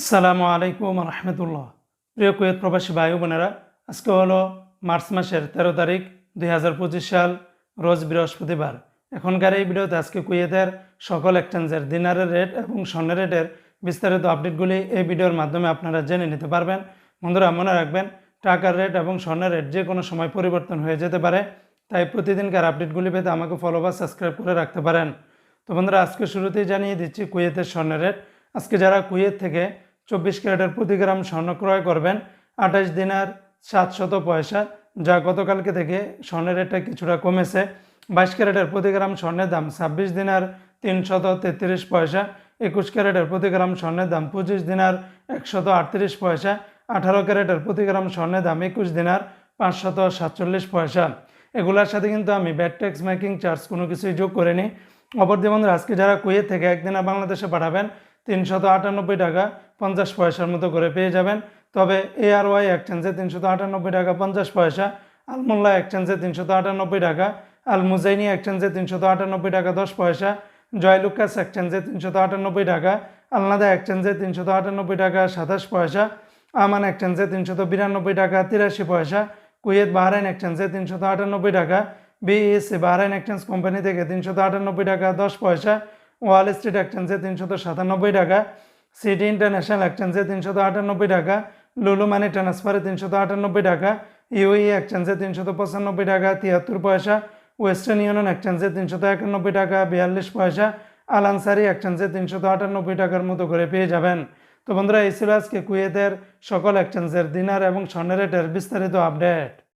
আসসালামু আলাইকুম রহমতুল্লাহ। প্রিয় কুয়েত প্রবাসী ভাই বোনেরা, আজকে হলো মার্চ মাসের তেরো তারিখ, দুই হাজার পঁচিশ সাল, রোজ বৃহস্পতিবার। এখনকার এই ভিডিওতে আজকে কুয়েতের সকল এক্সচেঞ্জের দিনারের রেট এবং স্বর্ণের রেটের বিস্তারিত আপডেটগুলি এই ভিডিওর মাধ্যমে আপনারা জেনে নিতে পারবেন। বন্ধুরা, মনে রাখবেন, টাকার রেট এবং স্বর্ণের রেট যে কোনো সময় পরিবর্তন হয়ে যেতে পারে, তাই প্রতিদিনকার আপডেটগুলি পেতে আমাকে ফলো বা সাবস্ক্রাইব করে রাখতে পারেন। তো বন্ধুরা, আজকে শুরুতেই জানিয়ে দিচ্ছি কুয়েতের স্বর্ণের রেট আজকে যারা কুয়েত থেকে চব্বিশ ক্যারেটের প্রতি গ্রাম স্বর্ণ ক্রয় করবেন। আঠাশ দিনার সাতশত পয়সা, যা গতকালকে থেকে স্বর্ণের রেটটা কিছুটা কমেছে। বাইশ ক্যারেটের প্রতি গ্রাম স্বর্ণের দাম ছাব্বিশ দিনার তিনশত তেত্রিশ পয়সা, একুশ ক্যারেটের প্রতি গ্রাম স্বর্ণের দাম পঁচিশ দিনার একশত আটত্রিশ পয়সা, আঠারো ক্যারেটের প্রতি গ্রাম স্বর্ণের দাম একুশ দিনার পাঁচশত সাতচল্লিশ পয়সা। এগুলোর সাথে কিন্তু আমি ব্যাট ট্যাক্স মেকিং চার্জ কোনো কিছুই যোগ করিনি। অপরদিকে বন্ধুরা, আজকে যারা কুয়েত থেকে একদিনা বাংলাদেশে পাঠাবেন তিনশত আটানব্বই টাকা পঞ্চাশ পয়সার মতো করে পেয়ে যাবেন। তবে এআরওয়াই এক্সচেঞ্জে তিনশত আটানব্বই টাকা পঞ্চাশ পয়সা, আলমোল্লা এক্সচেঞ্জে তিনশত আটানব্বই টাকা আল মুজাইনি এক্সচেঞ্জে তিনশত আটানব্বই টাকা দশ পয়সা, জয়লুকাস এক্সচেঞ্জে তিনশত আটানব্বই টাকা, আলনাদা এক্সচেঞ্জে তিনশত আটানব্বই টাকা সাতাশ পয়সা, আমান এক্সচেঞ্জে তিনশত বিরানব্বই টাকা তিরাশি পয়সা, কুয়েত বাহরাইন এক্সচেঞ্জে তিনশত আটানব্বই টাকা বিএসসি বাহরাইন এক্সচেঞ্জ কোম্পানি থেকে তিনশত আটানব্বই টাকা দশ পয়সা ওয়াল স্ট্রিট এক্সচেঞ্জে তিনশত সাতানব্বই টাকা, সিটি ইন্টারন্যাশনাল এক্সচেঞ্জে তিনশত আটানব্বই টাকা, লুলু মানি ট্রান্সফারে তিনশত আটানব্বই টাকা ইউই এক্সচেঞ্জে তিনশত পঁচানব্বই টাকা, তিয়াত্তর পয়সা, ওয়েস্টার্ন ইউনিয়ন এক্সচেঞ্জে তিনশত একানব্বই টাকা, বিয়াল্লিশ পয়সা, আলানসারি এক্সচেঞ্জে তিনশত আটানব্বই টাকার মতো করে পেয়ে যাবেন। তো বন্ধুরা, এই ছিল আজকে কুয়েতের সকল এক্সচেঞ্জের দিনার এবং স্বর্ণের রেটের বিস্তারিত আপডেট।